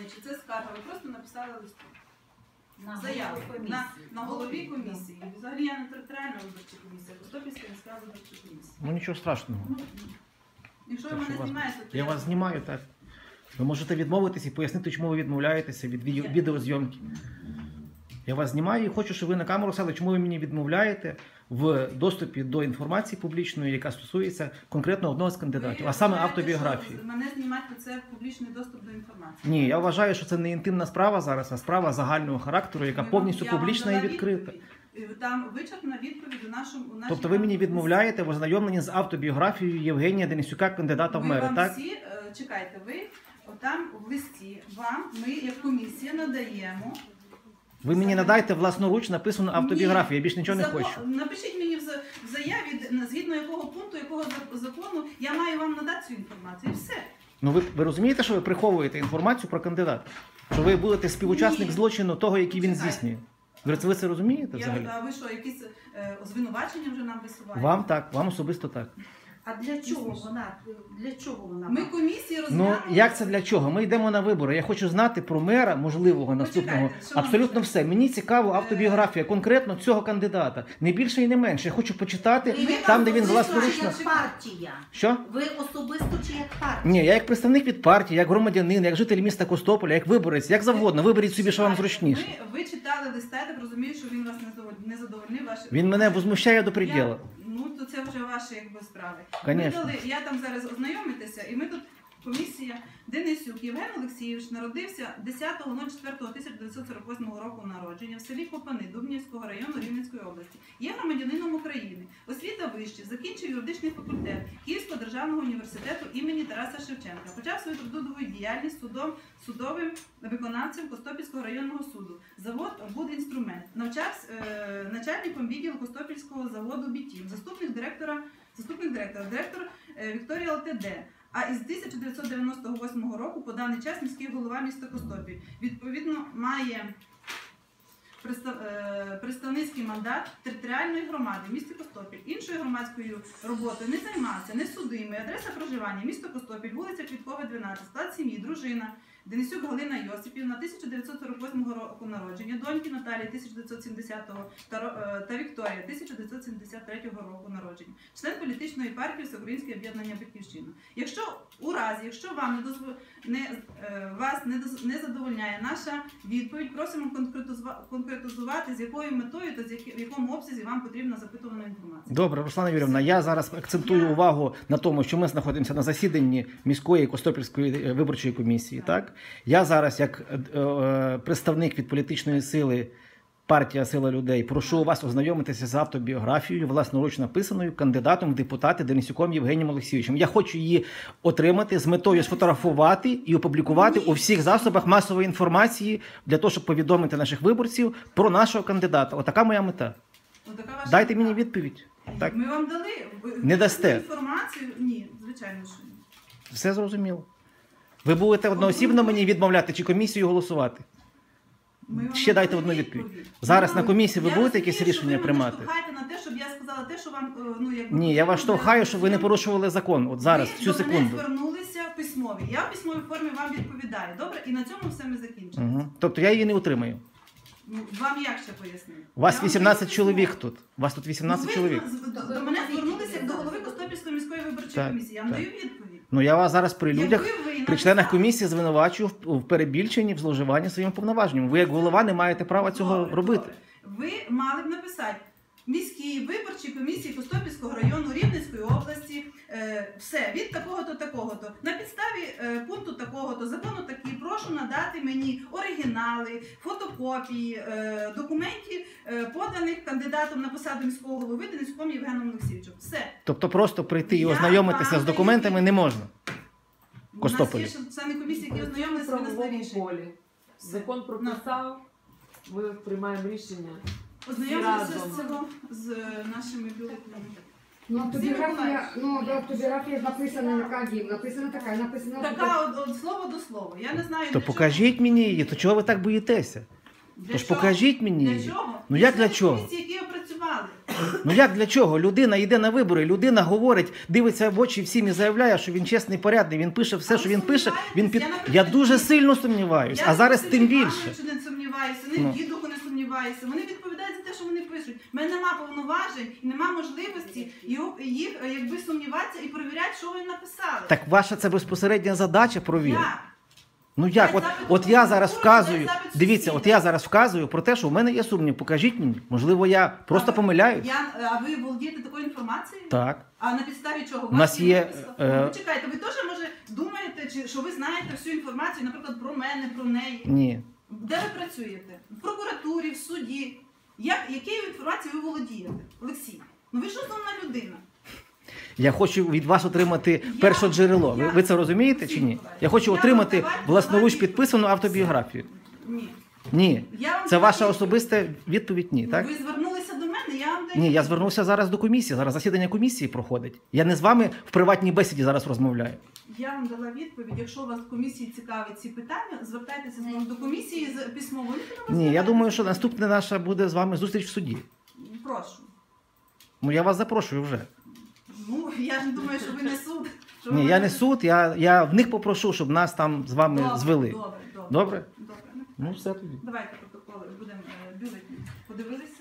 клопотання, чи це скарга, ви просто написали листок. На Заяву на, на голові комісії. Взагалі я не територіальна виборча комісія, а Костопільська міська виборча комісія. Ну нічого страшного. Ну, Якщо ви мене вас- знімаєте, то Я вас знімаю, так. Ви можете відмовитися і пояснити, чому ви відмовляєтеся від відео- відеозйомки. Я вас знімаю і хочу, щоб ви на камеру сказали, чому ви мені відмовляєте в доступі до інформації публічної, яка стосується конкретно одного з кандидатів, а саме автобіографії. Мене знімати це публічний доступ до інформації. Ні, я вважаю, що це не інтимна справа зараз, а справа загального характеру, яка Ми повністю публічна і відкрита. Там вичерпна відповідь у нашому у нашій Тобто ви мені відмовляєте в ознайомленні з автобіографією Євгенія Денисюка, кандидата в мери, вам так? всі е, чекайте, ви там в листі вам ми як комісія надаємо. Ви мені надайте власноруч написану автобіографію, я більше нічого не Закон- хочу. Напишіть мені в за- в заяві, д- згідно якого пункту, якого за- закону я маю вам надати цю інформацію. І все. Ну ви, ви розумієте, що ви приховуєте інформацію про кандидата? Що ви будете співучасник Ні. злочину того, який він Чекайте. здійснює? Ви це, ви це розумієте Я, взагалі? а ви що, якісь е, звинувачення вже нам висуваєте? Вам так, вам особисто так. А для чого вона? Для чого вона? Ми комісії Ну розглянули. як це для чого? Ми йдемо на вибори. Я хочу знати про мера можливого наступного. шановні Абсолютно все. Мені цікаво Е. автобіографія конкретно цього кандидата. Не більше і не менше. Я хочу почитати І ви там, де він особисто власноручно. чи як партія? Що? Ви особисто чи як партія? Ні, я як представник від партії, як громадянин, як житель міста Костополя, як виборець, як завгодно. Виберіть собі, що вам зручніше. Ви, ви читали листа, я так розумію, що він вас не задоволь- не задовольнив. Ваші... Він мене возмущає до Я- ваші якби справи. Конечно. Ми дали, я там зараз ознайомитися, і ми тут комісія Денисюк Євген Олексійович народився 10.04.1948 року народження в селі Копани Дубнівського району Рівненської області. Є громадянином України. Освіта вища, закінчив юридичний факультет Київського державного університету імені Тараса Шевченка. Почав свою трудову діяльність судом, судовим виконавцем Костопільського районного суду. Завод «Будінструмент». Навчався е, начальником відділу Костопільського заводу «Бітім», заступник директора, заступник директора, директор е, Вікторія ЛТД. А із 1998 року по даний час міський голова міста Костопіль. Відповідно, має е, представницький мандат територіальної громади в Костопіль. Іншою громадською роботою не займався, не судимий. Адреса проживання місто Костопіль, вулиця Квіткова, 12, склад сім'ї, дружина. Денисюк Галина Йосипівна, 1948 року народження, доньки Наталії 1970 та, е, Вікторія 1973 року народження, член політичної партії Всеукраїнське об'єднання Батьківщина. Якщо у разі, якщо вам не дозв... не, е, вас не, доз... не задовольняє наша відповідь, просимо конкретизува... конкретизувати, з якою метою та з які... в якому обсязі вам потрібна запитувана інформація. Добре, Руслана Юрівна, я зараз акцентую увагу на тому, що ми знаходимося на засіданні міської Костопільської е, виборчої комісії. Так я зараз, як е, е, представник від політичної сили. Партія Сила людей, прошу вас ознайомитися з автобіографією, власноруч написаною кандидатом в депутати Денисюком Євгенієм Олексійовичем. Я хочу її отримати з метою сфотографувати і опублікувати у всіх засобах масової інформації для того, щоб повідомити наших виборців про нашого кандидата. Отака моя мета. Така ваша Дайте мета. мені відповідь. Так, Ми вам дали ви- Не дасте. інформацію. Ні, звичайно, що ні. все зрозуміло. Ви будете одноосібно мені відмовляти чи комісію голосувати? Ми вам Ще дайте одну відповідь. відповідь. Зараз Ну, на комісії ви я будете розумію, що рішення ви приймати? штовхаєте на те, щоб я сказала те, що вам е, ну якби Ні, я вас штовхаю, щоб ви не порушували закон. От зараз, ви цю до мене секунду. звернулися в письмові. Я в письмовій формі вам відповідаю. Добре, і на цьому все ми закінчимо. Угу. Тобто я її не утримаю. Ну, вам як ще пояснити? У вас вам 18 даю чоловік тут. У вас тут 18 Ну, ви чоловік. з- До, до мене звернулися як до голови Костопільської міської виборчої Так, комісії. Я вам так. даю відповідь. Ну я вас зараз при людях, Якби ви при членах комісії звинувачую в, перебільшенні, в зловживанні своїм повноваженням. Ви як голова не маєте права цього Добре, робити. Ви мали б написати міській виборчій комісії Костопільського району Рівненської області. Е, все від такого-то такого-то. На підставі е, пункту такого-то закону такий прошу надати мені оригінали, фотокопії е, документів, е, поданих кандидатом на посаду міського голови Дениском Євгеном Олексійовичем. Все. Тобто просто прийти і Я ознайомитися вам з документами не можна. У Костопілі. нас є ще члени комісії, які ознайомилися рішення. полі. Закон прописав, ми приймаємо рішення. Ознайомилися з цього з е, нашими бюлетнями. Ну, автобіографія, ну, до автобіографії написана яка дім, написана така, написана Така от, от слово до слова. Я не знаю. То для покажіть мені її, то чого ви так боїтеся? чого. Для Тож чого? покажіть мені Для її. чого? Ну, як для чого? комісії, які. Ну як для чого? Людина йде на вибори, людина говорить, дивиться в очі всім і заявляє, що він чесний, порядний, він пише все, що він пише. Він під... Я дуже сильно сумніваюсь, а зараз тим більше. Івановичу не сумніваюся, не Ну. в дідуху не сумніваюся. Вони відповідають за те, що вони пишуть. У мене нема повноважень нема можливості його- їх якби сумніватися і перевіряти, що вони написали. Так ваша це безпосередня задача провірити. Ну як? От, от я зараз вказую. Дивіться, от я зараз вказую про те, що в мене є сумнів. Покажіть мені. Можливо, я просто помиляюсь. Я, е, а ви володієте такою інформацією? Так. А на підставі чого? У нас є, е, Ну, почекайте, ви теж може думаєте, чи що ви знаєте всю інформацію, наприклад, про мене, про неї? Ні. Де ви працюєте? В прокуратурі, в суді. Як, якою інформацією ви володієте? Олексій, ну ви ж розумна людина. Я хочу від вас отримати перше джерело. Ви, ви це розумієте чи ні? Я хочу отримати власноруч підписану автобіографію. Ні. Ні. Це ваша особиста відповідь ні, так? Ви звернулися до мене, я вам даю. Ні, я звернувся зараз до комісії. Зараз засідання комісії проходить. Я не з вами в приватній бесіді зараз розмовляю. Я вам дала відповідь. Якщо вас в комісії цікавить ці питання, звертайтеся знову до комісії з письмово. Ні, я думаю, що наступне наша буде з вами зустріч в суді. Прошу. Ну я вас запрошую вже. Ну, я ж думаю, що ви не суд. що Ні, ви я не суд, я, я в них попрошу, щоб нас там з вами Добре, звели. Добре, добре. Добре? Добре. Ну все тоді. Давайте протоколи будемо е, бюлетні. Подивилися?